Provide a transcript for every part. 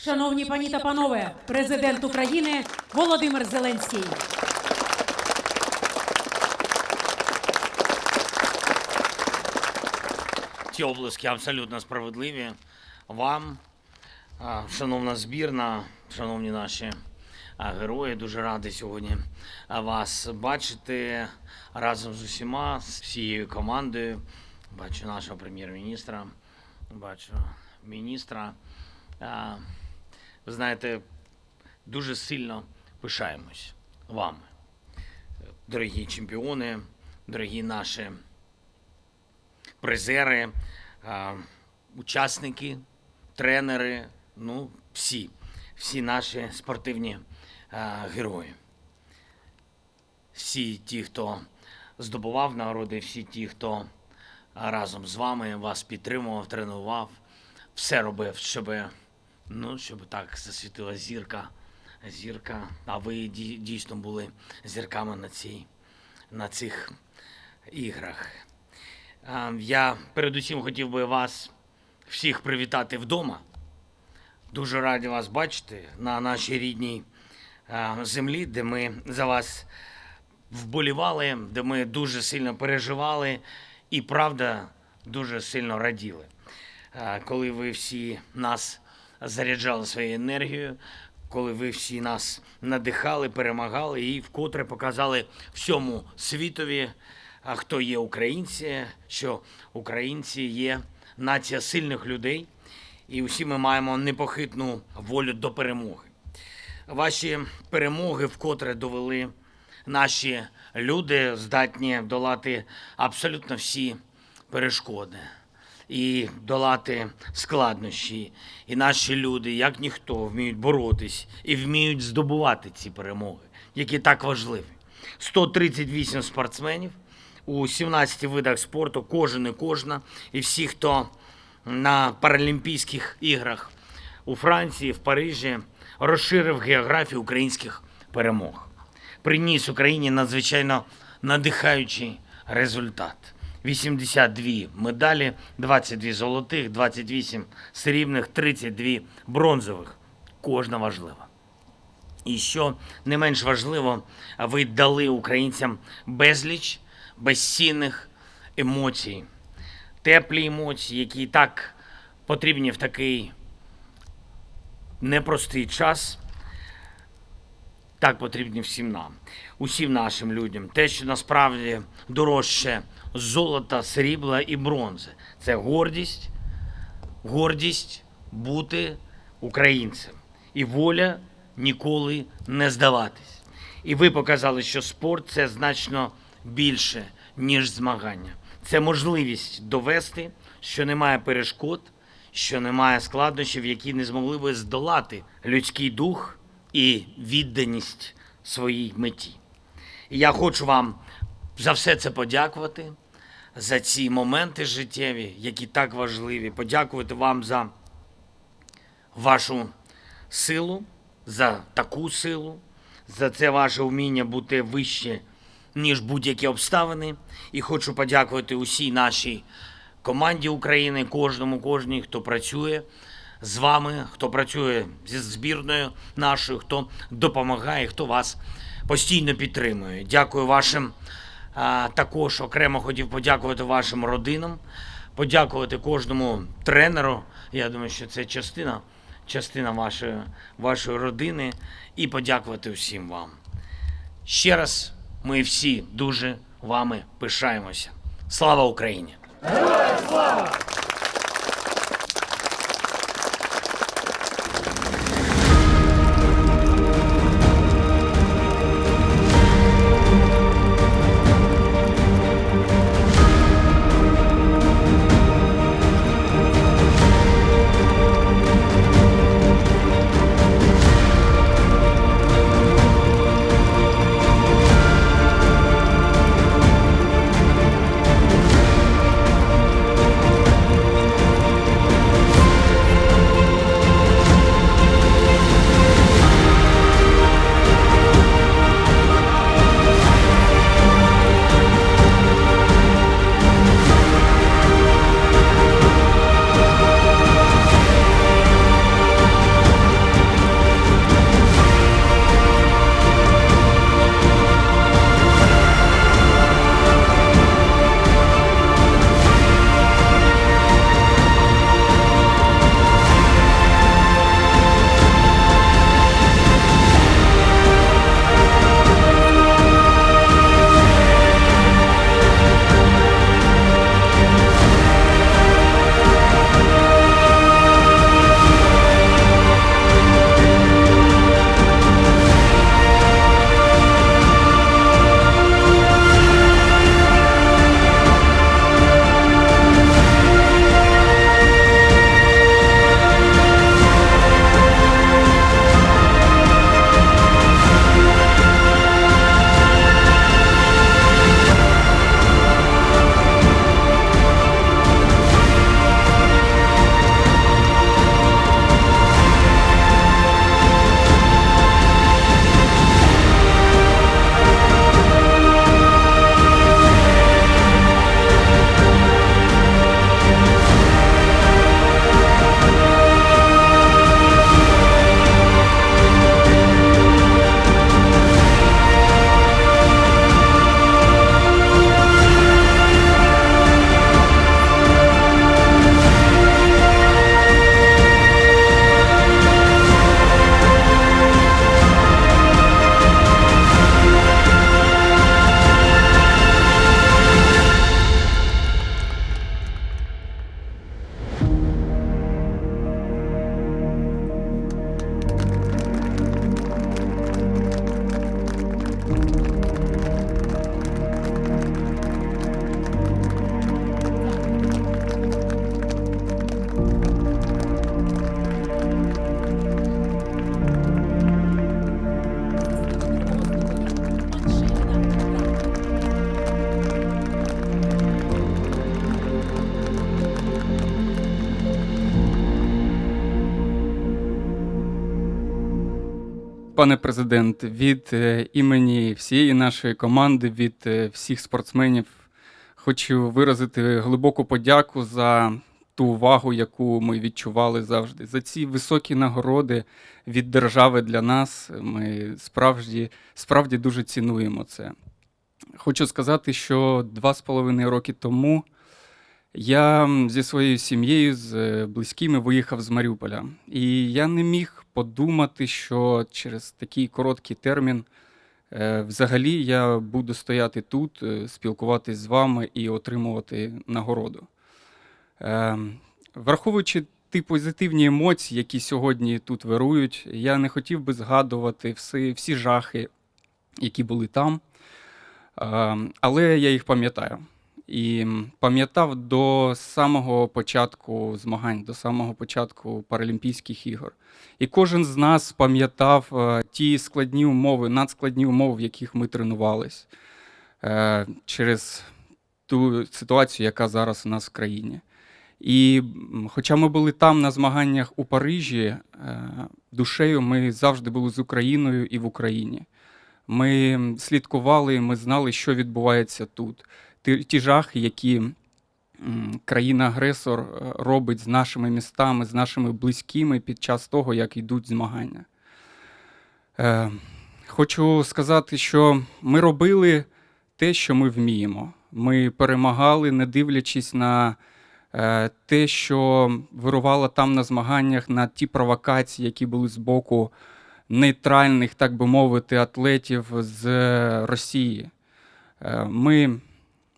Шановні пані та панове, президент України Володимир Зеленський. Ці обласки абсолютно справедливі. Вам, шановна збірна, шановні наші герої, дуже радий сьогодні вас бачити разом з усіма, з всією командою. Бачу нашого прем'єр-міністра, бачу міністра. Знаєте, дуже сильно пишаємось вами. Дорогі чемпіони, дорогі наші призери, учасники, тренери, ну, всі, всі наші спортивні герої. Всі ті, хто здобував нагороди, всі ті, хто разом з вами вас підтримував, тренував, все робив, щоб, ну, щоб так засвітила зірка. Зірка, а ви дійсно були зірками на, цій, на цих іграх. Я передусім хотів би вас всіх привітати вдома. Дуже раді вас бачити на нашій рідній землі, де ми за вас вболівали, де ми дуже сильно переживали і правда дуже сильно раділи. Коли ви всі нас заряджали своєю енергією, коли ви всі нас надихали, перемагали і вкотре показали всьому світові, хто є українці, що українці є нація сильних людей, і усі ми маємо непохитну волю до перемоги. Ваші перемоги вкотре довели наші люди, здатні долати абсолютно всі перешкоди і долати складнощі. І наші люди, як ніхто, вміють боротись і вміють здобувати ці перемоги, які так важливі. 138 спортсменів у 17 видах спорту, кожен і кожна, і всі, хто на Паралімпійських іграх у Франції, в Парижі, розширив географію українських перемог. Приніс Україні надзвичайно надихаючий результат. 82 медалі, 22 золотих, 28 срібних, 32 бронзових. Кожна важлива. І що не менш важливо, ви дали українцям безліч безцінних емоцій, теплі емоції, які так потрібні в такий непростий час. Так потрібні всім нам, усім нашим людям. Те, що насправді дорожче золота, срібла і бронзи. Це гордість, гордість бути українцем і воля ніколи не здаватись. І ви показали, що спорт це значно більше, ніж змагання. Це можливість довести, що немає перешкод, що немає складнощів, які не змогли би здолати людський дух і відданість своїй меті. І я хочу вам за все це подякувати, за ці моменти життєві, які так важливі. Подякувати вам за вашу силу, за таку силу, за це ваше вміння бути вище, ніж будь-які обставини. І хочу подякувати усій нашій команді України, кожному, кожній, хто працює з вами, хто працює зі збірною нашою, хто допомагає, хто вас постійно підтримує. Дякую вашим. Також окремо хотів подякувати вашим родинам, подякувати кожному тренеру. Я думаю, що це частина, частина вашої, вашої родини, і подякувати всім вам. Ще раз ми всі дуже вами пишаємося. Слава Україні! Пане президент, від е, імені всієї нашої команди, від е, всіх спортсменів хочу виразити глибоку подяку за ту увагу, яку ми відчували завжди. За ці високі нагороди від держави для нас. Ми справді, справді дуже цінуємо це. Хочу сказати, що два з половиною роки тому я зі своєю сім'єю, з е, близькими виїхав з Маріуполя. І я не міг подумати, що через такий короткий термін е, взагалі я буду стояти тут, е, спілкуватись з вами і отримувати нагороду. Враховуючи ті позитивні емоції, які сьогодні тут вирують, я не хотів би згадувати всі, всі жахи, які були там. Але я їх пам'ятаю. І пам'ятав до самого початку змагань, до самого початку Паралімпійських ігор. І кожен з нас пам'ятав е, ті складні умови, надскладні умови, в яких ми тренувались е, через ту ситуацію, яка зараз у нас в країні. І хоча ми були там на змаганнях у Парижі, е, душею ми завжди були з Україною і в Україні. Ми слідкували, ми знали, що відбувається тут. Ті, жахи, які країна-агресор е, робить з нашими містами, з нашими близькими під час того, як йдуть змагання. Е, хочу сказати, що ми робили те, що ми вміємо. Ми перемагали, не дивлячись на е, те, що вирувало там на змаганнях, на ті провокації, які були з боку нейтральних, так би мовити, атлетів з Росії. Ми,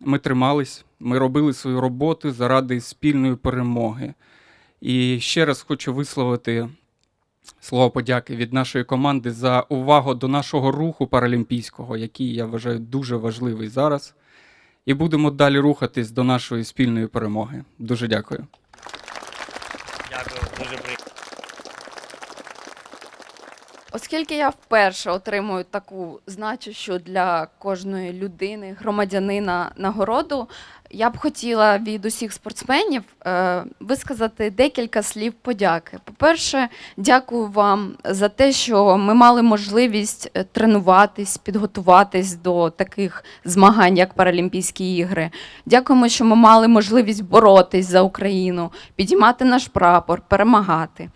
ми тримались, ми робили свою роботу заради спільної перемоги. І ще раз хочу висловити слово подяки від нашої команди за увагу до нашого руху паралімпійського, який я вважаю дуже важливий зараз. І будемо далі рухатись до нашої спільної перемоги. Дуже дякую дуже приємно. Оскільки я вперше отримую таку значущу для кожної людини, громадянина нагороду, я б хотіла від усіх спортсменів е, висказати декілька слів подяки. По-перше, дякую вам за те, що ми мали можливість е, тренуватись, підготуватись до таких змагань, як Паралімпійські ігри. Дякуємо, що ми мали можливість боротись за Україну, підіймати наш прапор, перемагати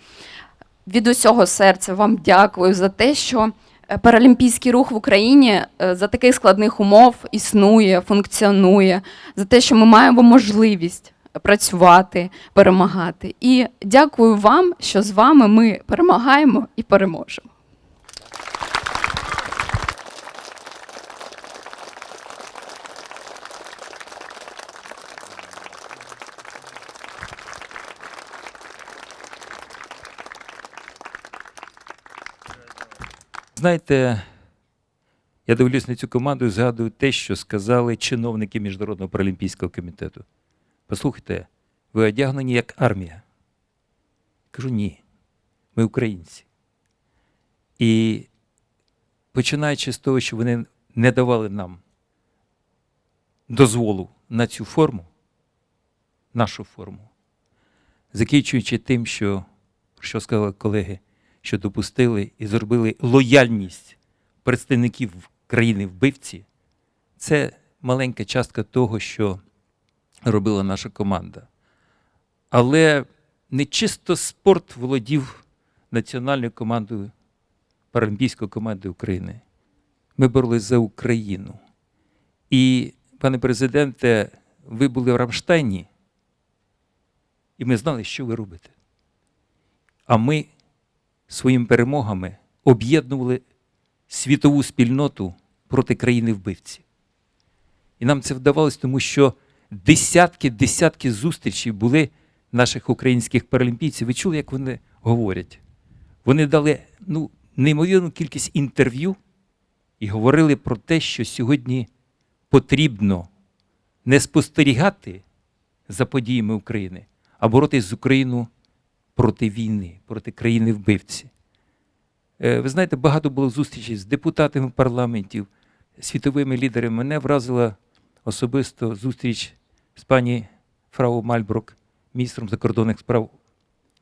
від усього серця вам дякую за те, що е, паралімпійський рух в Україні е, за таких складних умов існує, функціонує, за те, що ми маємо можливість працювати, перемагати. І дякую вам, що з вами ми перемагаємо і переможемо. Знаєте, я дивлюсь на цю команду і згадую те, що сказали чиновники Міжнародного паралімпійського комітету. Послухайте, ви одягнені як армія. Кажу, ні. Ми українці. І починаючи з того, що вони не давали нам дозволу на цю форму, нашу форму, закінчуючи тим, що, що сказали колеги, що допустили і зробили лояльність представників країни вбивці, це маленька частка того, що робила наша команда. Але не чисто спорт володів національною командою, паралімпійською командою України. Ми боролись за Україну. І, пане президенте, ви були в Рамштайні, і ми знали, що ви робите. А ми своїми перемогами об'єднували світову спільноту проти країни вбивці. І нам це вдавалося, тому що десятки, десятки зустрічей були наших українських паралімпійців. Ви чули, як вони говорять? Вони дали ну, неймовірну кількість інтерв'ю і говорили про те, що сьогодні потрібно не спостерігати за подіями України, а боротись з Україною проти війни, проти країни вбивці. Е, Ви знаєте, багато було зустрічей з депутатами парламентів, світовими лідерами. Мене вразила особисто зустріч з пані Фрау Мальброк, міністром закордонних справ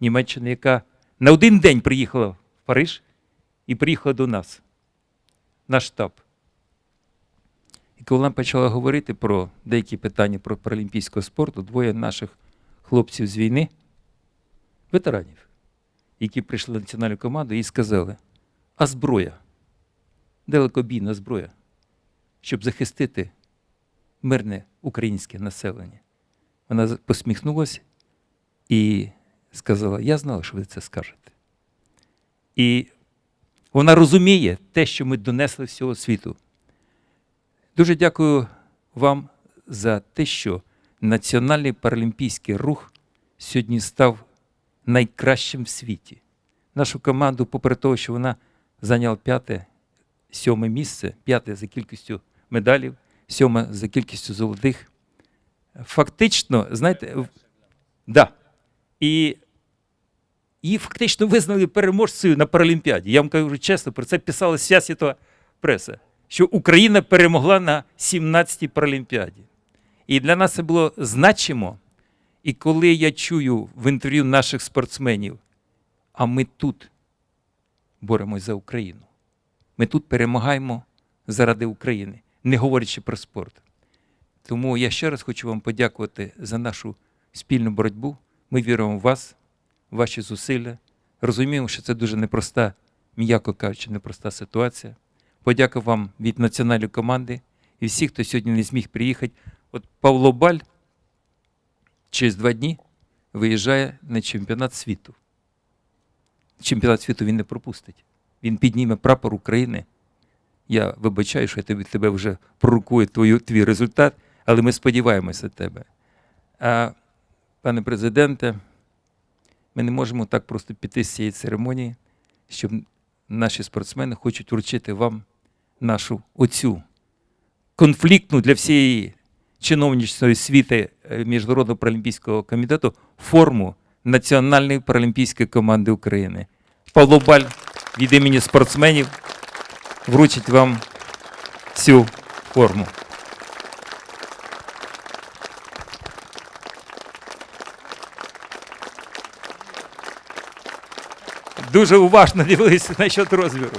Німеччини, яка на один день приїхала в Париж і приїхала до нас, наш штаб. І коли вона почала говорити про деякі питання про паралімпійського спорту, двоє наших хлопців з війни, ветеранів, які прийшли в національну команду і сказали: а зброя, далекобійна зброя, щоб захистити мирне українське населення. Вона посміхнулася і сказала: Я знала, що ви це скажете. І вона розуміє те, що ми донесли всього світу. Дуже дякую вам за те, що Національний паралімпійський рух сьогодні став найкращим в світі. Нашу команду, попри те, що вона зайняла п'яте, сьоме місце, п'яте за кількістю медалів, сьоме за кількістю золотих. Фактично, знаєте, да. І її фактично визнали переможцею на Паралімпіаді. Я вам кажу чесно, про це писала вся світова преса, що Україна перемогла на 17-й Паралімпіаді. І для нас це було значимо. І коли я чую в інтерв'ю наших спортсменів, а ми тут боремось за Україну. Ми тут перемагаємо заради України, не говорячи про спорт. Тому я ще раз хочу вам подякувати за нашу спільну боротьбу. Ми віримо в вас, в ваші зусилля. Розуміємо, що це дуже непроста, м'яко кажучи, непроста ситуація. Подяка вам від національної команди і всіх, хто сьогодні не зміг приїхати. От Павло Баль через два дні виїжджає на чемпіонат світу. Чемпіонат світу він не пропустить. Він підніме прапор України. Я вибачаю, що я тобі, тебе вже пророкую твою, твій результат, але ми сподіваємося тебе. А, пане президенте, ми не можемо так просто піти з цієї церемонії, щоб наші спортсмени хочуть вручити вам нашу оцю конфліктну для всієї чиновничної світи е, Міжнародного паралімпійського комітету форму Національної паралімпійської команди України. Павло Баль від імені спортсменів вручить вам цю форму. Дуже уважно дивилися насчет розміру.